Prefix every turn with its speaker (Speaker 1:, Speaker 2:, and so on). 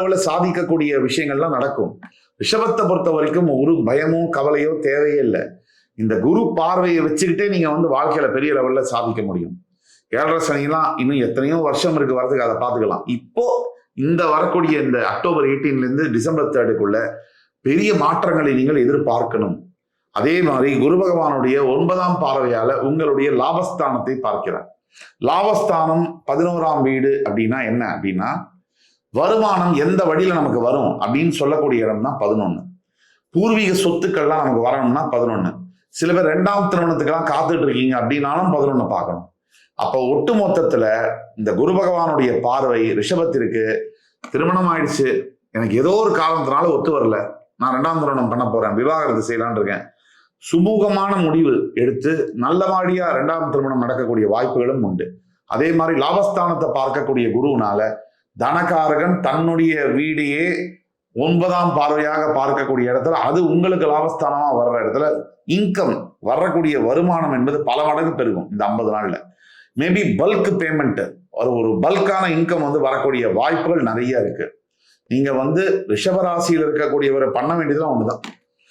Speaker 1: அளவில் சாதிக்கக்கூடிய விஷயங்கள்லாம் நடக்கும். ரிஷபத்தை பொறுத்த வரைக்கும் ஒரு பயமோ கவலையோ தேவையே இல்லை. இந்த குரு பார்வையை வச்சுக்கிட்டே நீங்க வந்து வாழ்க்கையில பெரிய லெவல்ல சாதிக்க முடியும். ஏழரை சனிலாம் இன்னும் எத்தனையோ வருஷம் இருக்கு வரதுக்கு அதை பார்த்துக்கலாம். இப்போ இந்த வரக்கூடிய இந்த அக்டோபர் 18 ல இருந்து டிசம்பர் தேர்டுக்குள்ள பெரிய மாற்றங்களை நீங்கள் எதிர்பார்க்கணும். அதே மாதிரி குரு பகவானுடைய ஒன்பதாம் பார்வையால உங்களுடைய லாபஸ்தானத்தை பார்க்கிறார். லாபஸ்தானம் பதினோராம் வீடு அப்படின்னா என்ன அப்படின்னா வருமானம் எந்த வழியில நமக்கு வரும் அப்படின்னு சொல்லக்கூடிய இடம் தான் பதினொன்னு. பூர்வீக சொத்துக்கள்லாம் நமக்கு வரணும்னா பதினொன்னு. சில பேர் ரெண்டாம் திருமணத்துக்கெல்லாம் காத்துட்டு இருக்கீங்க அப்படின்னாலும் பதினொன்று பார்க்கணும். அப்போ ஒட்டு மொத்தத்தில் இந்த குரு பகவானுடைய பார்வை ரிஷபத்திற்கு திருமணம் ஆயிடுச்சு. எனக்கு ஏதோ ஒரு காரணத்தினால ஒத்து வரல. நான் ரெண்டாம் திருமணம் பண்ண போறேன் விவாகரத்து செய்யலான்னு இருக்கேன். சுமூகமான முடிவு எடுத்து நல்லபடியா ரெண்டாம் திருமணம் நடக்கக்கூடிய வாய்ப்புகளும் உண்டு. அதே மாதிரி லாபஸ்தானத்தை பார்க்கக்கூடிய குருவினால தனகாரகன் தன்னுடைய வீடையே ஒன்பதாம் பார்வையாக பார்க்கக்கூடிய இடத்துல அது உங்களுக்கு லாபஸ்தானமா வர்ற இடத்துல இன்கம் வரக்கூடிய வருமானம் என்பது பல மடங்கு பெருகும் இந்த ஐம்பது நாள்ல. மேபி பல்க் பேமெண்ட் ஒரு ஒரு பல்கான இன்கம் வந்து வரக்கூடிய வாய்ப்புகள் நிறைய இருக்கு. நீங்க வந்து ரிஷபராசியில் இருக்கக்கூடியவரை பண்ண வேண்டியதுலாம் ஒண்ணுதான்.